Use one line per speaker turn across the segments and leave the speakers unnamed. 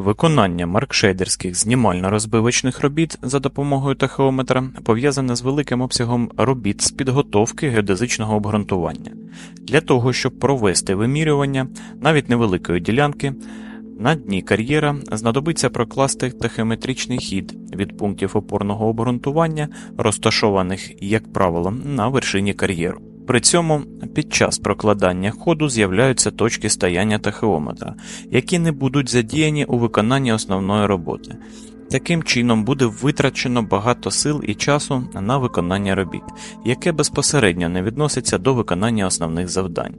Виконання маркшейдерських знімально-розбивочних робіт за допомогою тахеометра пов'язане з великим обсягом робіт з підготовки геодезичного обґрунтування. Для того, щоб провести вимірювання навіть невеликої ділянки, на дні кар'єра знадобиться прокласти тахеометричний хід від пунктів опорного обґрунтування, розташованих, як правило, на вершині кар'єру. При цьому під час прокладання ходу з'являються точки стояння тахеометра, які не будуть задіяні у виконанні основної роботи. Таким чином буде витрачено багато сил і часу на виконання робіт, яке безпосередньо не відноситься до виконання основних завдань.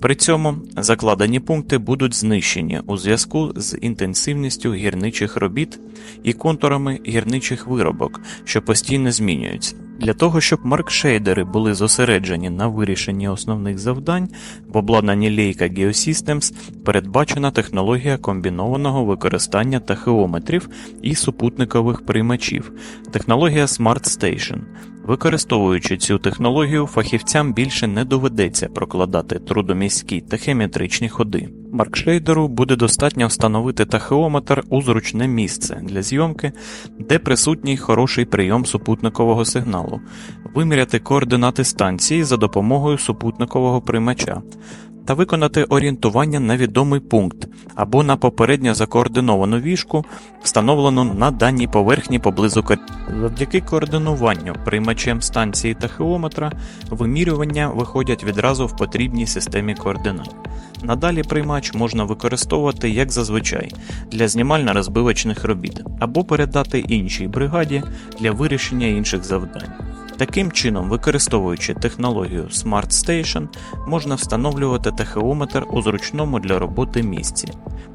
При цьому закладені пункти будуть знищені у зв'язку з інтенсивністю гірничих робіт і контурами гірничих виробок, що постійно змінюються. Для того, щоб маркшейдери були зосереджені на вирішенні основних завдань, в обладнанні Leica Geosystems передбачена технологія комбінованого використання тахеометрів і супутникових приймачів, технологія Smart Station. Використовуючи цю технологію, фахівцям більше не доведеться прокладати трудоміські тахеметричні ходи. Маркшейдеру буде достатньо встановити тахеометр у зручне місце для зйомки, де присутній хороший прийом супутникового сигналу, виміряти координати станції за допомогою супутникового приймача та виконати орієнтування на відомий пункт або на попередньо закоординовану вішку, встановлену на даній поверхні поблизу. Завдяки координуванню приймачем станції тахеометра вимірювання виходять відразу в потрібній системі координат. Надалі приймач можна використовувати як зазвичай для знімально-розбивочних робіт або передати іншій бригаді для вирішення інших завдань. Таким чином, використовуючи технологію Smart Station, можна встановлювати тахеометр у зручному для роботи місці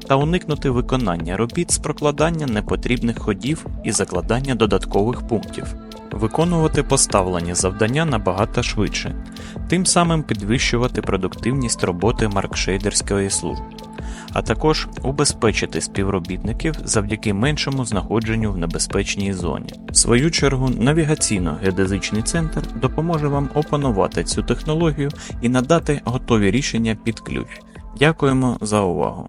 та уникнути виконання робіт з прокладання непотрібних ходів і закладання додаткових пунктів, виконувати поставлені завдання набагато швидше, тим самим підвищувати продуктивність роботи маркшейдерської служби а також убезпечити співробітників завдяки меншому знаходженню в небезпечній зоні. В свою чергу, навігаційно-геодезичний центр допоможе вам опанувати цю технологію і надати готові рішення під ключ. Дякуємо за увагу!